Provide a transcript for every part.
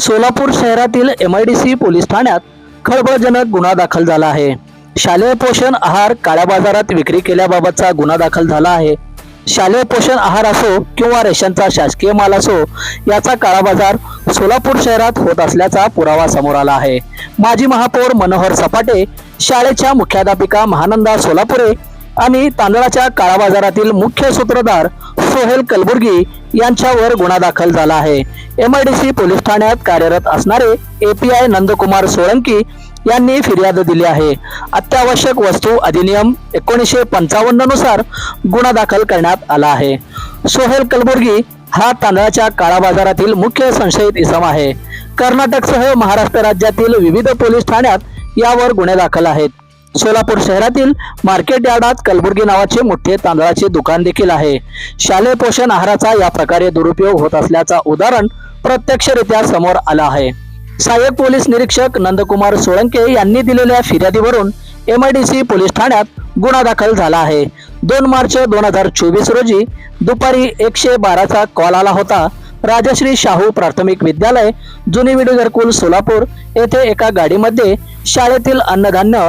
सोलापूर शहरातील M I D C police ठाण्यात खळबळजनक गुन्हा दाखल झाला आहे. शालेय पोषण आहार काळ्या बाजारात विक्री केल्याबाबतचा गुन्हा दाखल झाला आहे. शालेय पोषण आहार असो किंवा रेशनचा शासकीय माल असो याचा काळा बाजार सोलापूर शहरात होत असल्याचा पुरावा समोर आला आहे. माजी महापौर मनोहर सपाटे शाळेच्या मुख्याध्यापिका महानंदा सोलापुरे आणि तांदळाच्या काळा बाजारातील मुख्य सूत्रधार सोहेल कलबुर्गी यांच्यावर गुन्हा दाखल झाला आहे. M I D C police ठाण्यात कार्यरत असणारे एपीआय नंदकुमार सोळंकी यांनी फिर्याद दिली आहे. अत्यावश्यक वस्तू अधिनियम एकोणीसशे पंचावन्ननुसार गुन्हा दाखल करण्यात आला आहे. सोहेल कलबुर्गी हा तांदळाच्या काळा बाजारातील मुख्य संशयित इसम आहे. कर्नाटकसह महाराष्ट्र राज्यातील विविध पोलीस ठाण्यात यावर गुन्हे दाखल आहेत. सोलापूर शहरातील मार्केट यार्डात कलबुर्गी नावाचे मोठे तांदळाचे दुकान देखील आहे. शालेय पोषण आहाराचा या प्रकारे दुरुपयोग होत असल्याचा उदाहरण प्रत्यक्षरित्या समोर आलं आहे. सहाय्यक पोलीस निरीक्षक नंदकुमार सोळंके यांनी दिलेल्या फिर्यादीवरून M I D C police ठाण्यात गुन्हा दाखल झाला आहे. दोन मार्च दोन हजार चोवीस रोजी दुपारी एकशे बाराचा कॉल आला होता. राजश्री शाहू प्राथमिक विद्यालय जुनी विडी घरकुल सोलापूर येथे एका गाडीमध्ये शाळेतील अन्नधान्य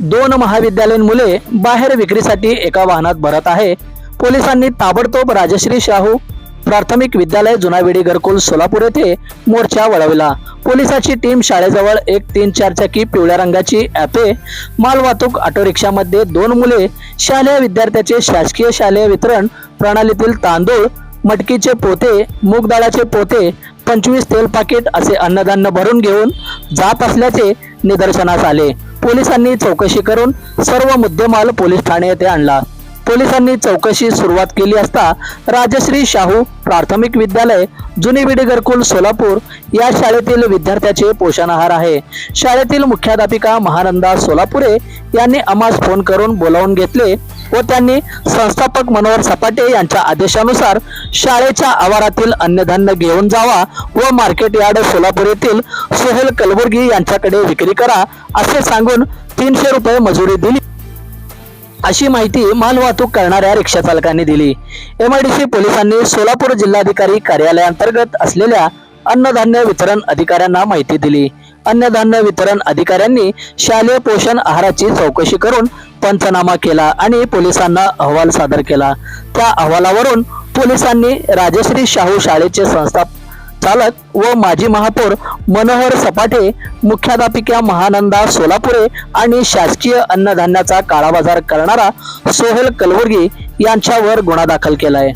दोन महाविद्यालयीन मुले बाहेर विक्रीसाठी एका वाहनात भरत आहे. पोलिसांनी ताबडतोब राजश्री शाहू प्राथमिक विद्यालय जुनावेडी घरकुल सोलापूर येथे मोर्चा वळवला. पोलिसाची टीम शाळेजवळ एक तीन चार चाकी पिवळ्या रंगाची ॲपे मालवाहतूक ऑटो रिक्षामध्ये दोन मुले शालेय विद्यार्थ्याचे शासकीय शालेय वितरण प्रणालीतील तांदूळ मटकीचे पोते मूगदाळाचे पोते पंचवीस तेल पाकिट असे अन्नधान्य भरून घेऊन जात असल्याचे निदर्शनास आले. पोलिसांनी चौकशी करून सर्व मुद्देमाल पोलीस ठाणे येथे आणला. पोलिसांनी चौकशी सुरुवात केली असता राजश्री शाहू प्राथमिक विद्यालय जुनी विडी घरकुल सोलापूर या शाळेतील विद्यार्थ्याचे पोषण आहार आहे. शाळेतील मुख्याध्यापिका महानंदा सोलापुरे यांनी आम्हास फोन करून बोलावून घेतले व त्यांनी संस्थापक मनोहर सपाटे यांच्या आदेशानुसार शाळेच्या आवारातील अन्नधान्य घेऊन जावा व मार्केट यार्ड सोलापूर येथील सोहेल कलबुर्गी यांच्याकडे विक्री करा असे सांगून तीनशे रुपये मजुरी दिली. अशी माहिती मालवाहतूक करणाऱ्या रिक्षा चालकांनी दिली. एमआयडीसी पोलिसांनी सोलापूर जिल्हाधिकारी कार्यालयांतर्गत असलेल्या अन्नधान्य वितरण अधिकाऱ्यांना माहिती दिली. अन्नधान्य वितरण अधिकाऱ्यांनी शालेय पोषण आहाराची चौकशी करून पंचनामा केला आणि पोलिसांना अहवाल सादर केला. त्या अहवालावरून पोलिसांनी राजश्री शाहू शाळेचे संस्था चालक व माजी महापौर मनोहर सपाटे मुख्याध्यापिका महानंदा सोलापुरे आणि शासकीय अन्नधान्याचा काळाबाजार करणारा सोहेल कलबुर्गी यांच्यावर गुन्हा दाखल केला आहे